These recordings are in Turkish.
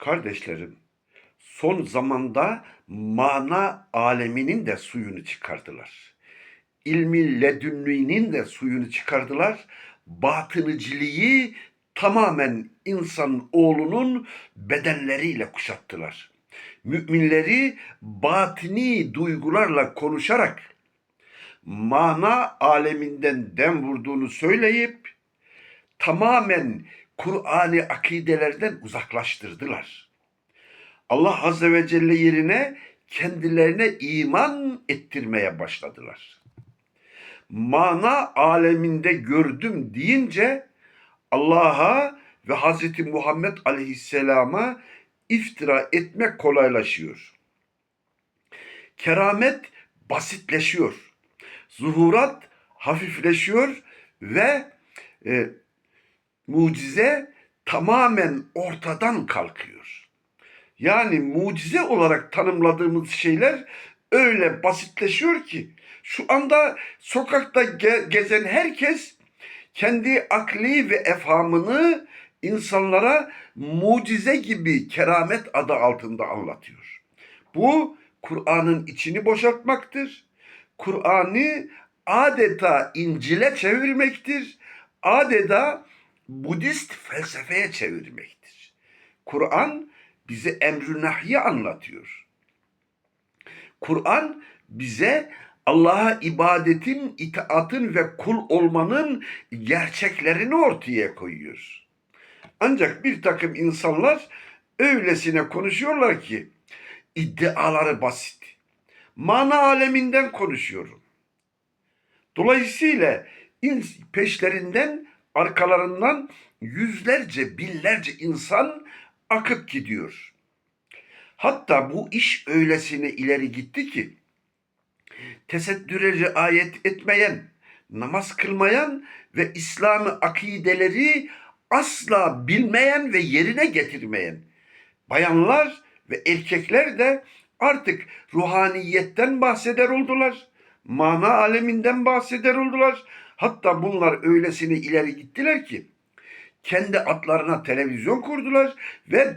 Kardeşlerim, son zamanda mana aleminin de suyunu çıkardılar. İlmi ledünninin de suyunu çıkardılar. Batıniciliği tamamen insan oğlunun bedenleriyle kuşattılar. Müminleri batini duygularla konuşarak mana aleminden dem vurduğunu söyleyip tamamen Kur'an'ı akidelerden uzaklaştırdılar. Allah Azze ve Celle yerine kendilerine iman ettirmeye başladılar. Mana aleminde gördüm deyince Allah'a ve Hazreti Muhammed Aleyhisselam'a iftira etmek kolaylaşıyor. Keramet basitleşiyor. Zuhurat hafifleşiyor ve e, mucize tamamen ortadan kalkıyor. Yani mucize olarak tanımladığımız şeyler öyle basitleşiyor ki şu anda sokakta ge- gezen herkes kendi akli ve efhamını insanlara mucize gibi keramet adı altında anlatıyor. Bu Kur'an'ın içini boşaltmaktır. Kur'an'ı adeta İncil'e çevirmektir. Adeta Budist felsefeye çevirmektir. Kur'an bize emr-ü nahyi anlatıyor. Kur'an bize Allah'a ibadetin, itaatın ve kul olmanın gerçeklerini ortaya koyuyor. Ancak bir takım insanlar öylesine konuşuyorlar ki iddiaları basit. Mana aleminden konuşuyorum. Dolayısıyla peşlerinden arkalarından yüzlerce binlerce insan akıp gidiyor. Hatta bu iş öylesine ileri gitti ki tesettüre riayet etmeyen, namaz kılmayan ve İslami akideleri asla bilmeyen ve yerine getirmeyen bayanlar ve erkekler de artık ruhaniyetten bahseder oldular. Mana aleminden bahseder oldular. Hatta bunlar öylesine ileri gittiler ki kendi adlarına televizyon kurdular ve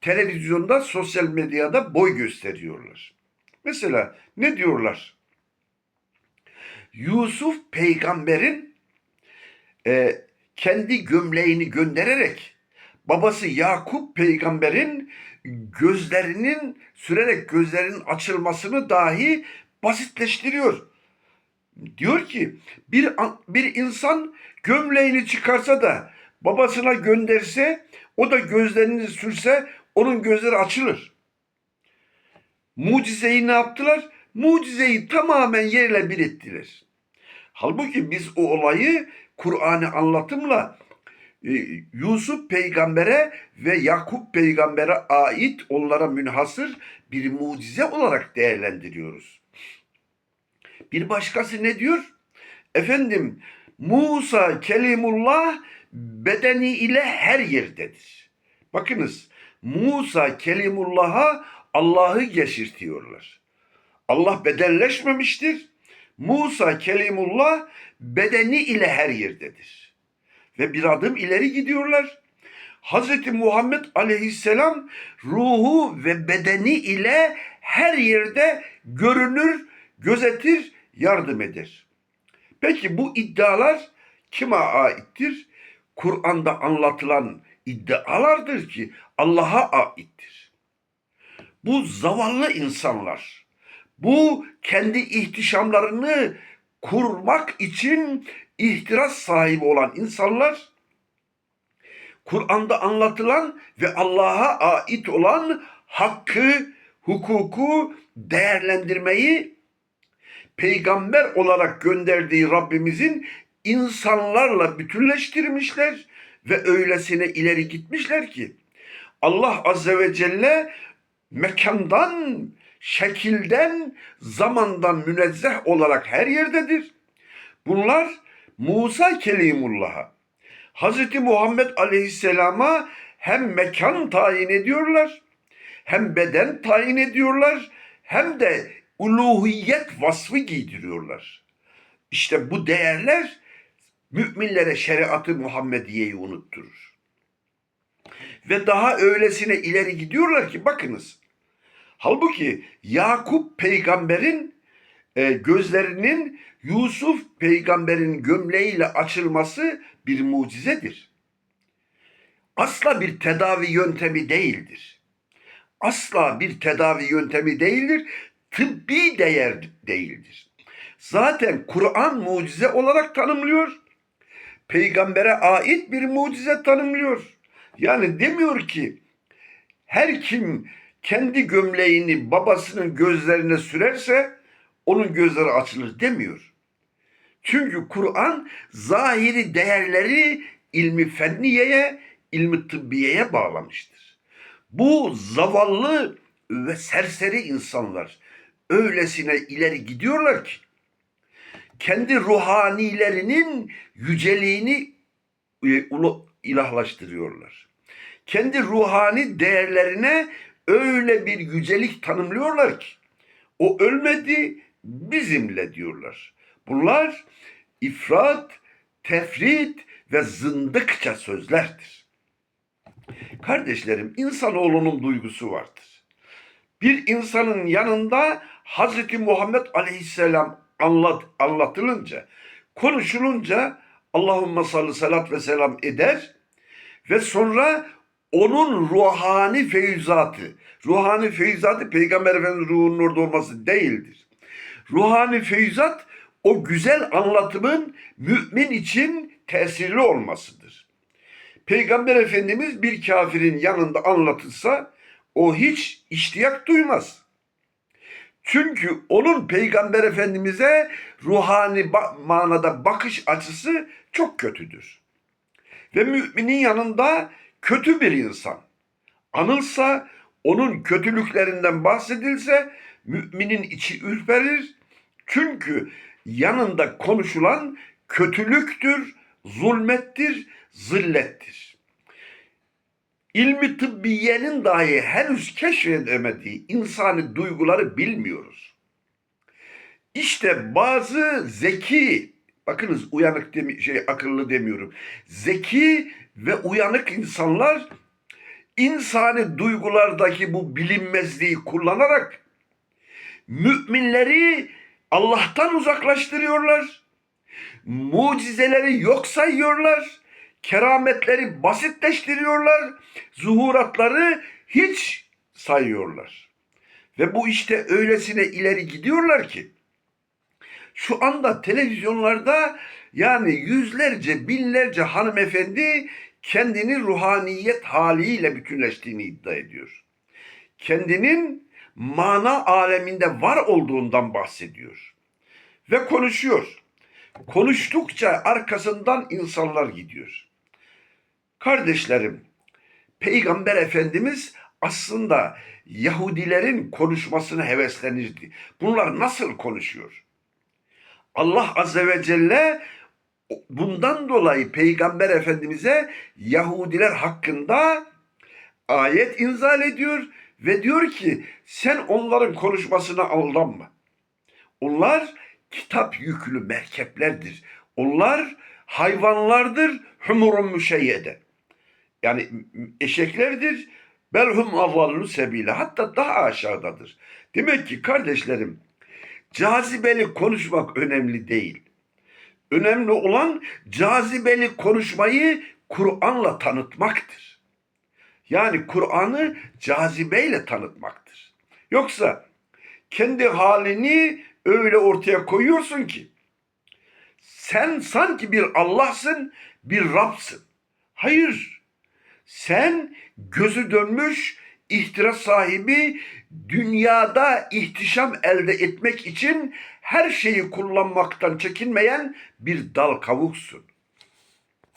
televizyonda sosyal medyada boy gösteriyorlar. Mesela ne diyorlar? Yusuf peygamberin e, kendi gömleğini göndererek babası Yakup peygamberin gözlerinin sürerek gözlerinin açılmasını dahi basitleştiriyor. Diyor ki bir bir insan gömleğini çıkarsa da babasına gönderse o da gözlerini sürse onun gözleri açılır. Mucizeyi ne yaptılar? Mucizeyi tamamen yerle bir ettiler. Halbuki biz o olayı Kur'an'ı anlatımla e, Yusuf peygambere ve Yakup peygambere ait onlara münhasır bir mucize olarak değerlendiriyoruz. Bir başkası ne diyor? Efendim Musa kelimullah bedeni ile her yerdedir. Bakınız Musa kelimullah'a Allah'ı geçirtiyorlar. Allah bedelleşmemiştir. Musa kelimullah bedeni ile her yerdedir. Ve bir adım ileri gidiyorlar. Hz. Muhammed aleyhisselam ruhu ve bedeni ile her yerde görünür, gözetir, yardım eder. Peki bu iddialar kime aittir? Kur'an'da anlatılan iddialardır ki Allah'a aittir. Bu zavallı insanlar, bu kendi ihtişamlarını kurmak için ihtiras sahibi olan insanlar Kur'an'da anlatılan ve Allah'a ait olan hakkı, hukuku değerlendirmeyi peygamber olarak gönderdiği Rabbimizin insanlarla bütünleştirmişler ve öylesine ileri gitmişler ki Allah Azze ve Celle mekandan, şekilden, zamandan münezzeh olarak her yerdedir. Bunlar Musa Kelimullah'a, Hz. Muhammed Aleyhisselam'a hem mekan tayin ediyorlar, hem beden tayin ediyorlar, hem de uluhiyet vasfı giydiriyorlar. İşte bu değerler müminlere şeriatı Muhammediye'yi unutturur. Ve daha öylesine ileri gidiyorlar ki bakınız. Halbuki Yakup peygamberin e, gözlerinin Yusuf peygamberin gömleğiyle açılması bir mucizedir. Asla bir tedavi yöntemi değildir. Asla bir tedavi yöntemi değildir. Tıbbi değer değildir. Zaten Kur'an mucize olarak tanımlıyor. Peygambere ait bir mucize tanımlıyor. Yani demiyor ki her kim kendi gömleğini babasının gözlerine sürerse onun gözleri açılır demiyor. Çünkü Kur'an zahiri değerleri ilmi fenniyeye, ilmi tıbbiyeye bağlamıştır. Bu zavallı ve serseri insanlar öylesine ileri gidiyorlar ki kendi ruhanilerinin yüceliğini e, ilahlaştırıyorlar. Kendi ruhani değerlerine öyle bir yücelik tanımlıyorlar ki o ölmedi bizimle diyorlar. Bunlar ifrat, tefrit ve zındıkça sözlerdir. Kardeşlerim insanoğlunun duygusu vardır. Bir insanın yanında Hazreti Muhammed Aleyhisselam anlat, anlatılınca, konuşulunca Allahümme salli salat ve selam eder ve sonra onun ruhani feyizatı, ruhani feyizatı Peygamber Efendimiz ruhunun orada olması değildir. Ruhani feyizat o güzel anlatımın mümin için tesirli olmasıdır. Peygamber Efendimiz bir kafirin yanında anlatılsa o hiç iştiyak duymaz. Çünkü onun Peygamber Efendimiz'e ruhani manada bakış açısı çok kötüdür. Ve müminin yanında kötü bir insan anılsa, onun kötülüklerinden bahsedilse müminin içi ürperir. Çünkü yanında konuşulan kötülüktür, zulmettir, zillettir. İlmi tıbbiyenin dahi henüz keşfedemediği insani duyguları bilmiyoruz. İşte bazı zeki, bakınız uyanık demi şey akıllı demiyorum. Zeki ve uyanık insanlar insani duygulardaki bu bilinmezliği kullanarak müminleri Allah'tan uzaklaştırıyorlar. Mucizeleri yok sayıyorlar. Kerametleri basitleştiriyorlar. Zuhuratları hiç sayıyorlar. Ve bu işte öylesine ileri gidiyorlar ki şu anda televizyonlarda yani yüzlerce binlerce hanımefendi kendini ruhaniyet haliyle bütünleştiğini iddia ediyor. Kendinin mana aleminde var olduğundan bahsediyor. Ve konuşuyor. Konuştukça arkasından insanlar gidiyor. Kardeşlerim, Peygamber Efendimiz aslında Yahudilerin konuşmasını heveslenirdi. Bunlar nasıl konuşuyor? Allah Azze ve Celle bundan dolayı Peygamber Efendimiz'e Yahudiler hakkında ayet inzal ediyor ve diyor ki sen onların konuşmasına aldanma. Onlar kitap yüklü merkeplerdir. Onlar hayvanlardır humurun müşeyyede. Yani eşeklerdir. Belhum avvallu sebile. Hatta daha aşağıdadır. Demek ki kardeşlerim cazibeli konuşmak önemli değil. Önemli olan cazibeli konuşmayı Kur'an'la tanıtmaktır. Yani Kur'an'ı cazibeyle tanıtmaktır. Yoksa kendi halini öyle ortaya koyuyorsun ki sen sanki bir Allah'sın, bir Rab'sın. Hayır. Sen gözü dönmüş, ihtiras sahibi, dünyada ihtişam elde etmek için her şeyi kullanmaktan çekinmeyen bir dal kavuksun.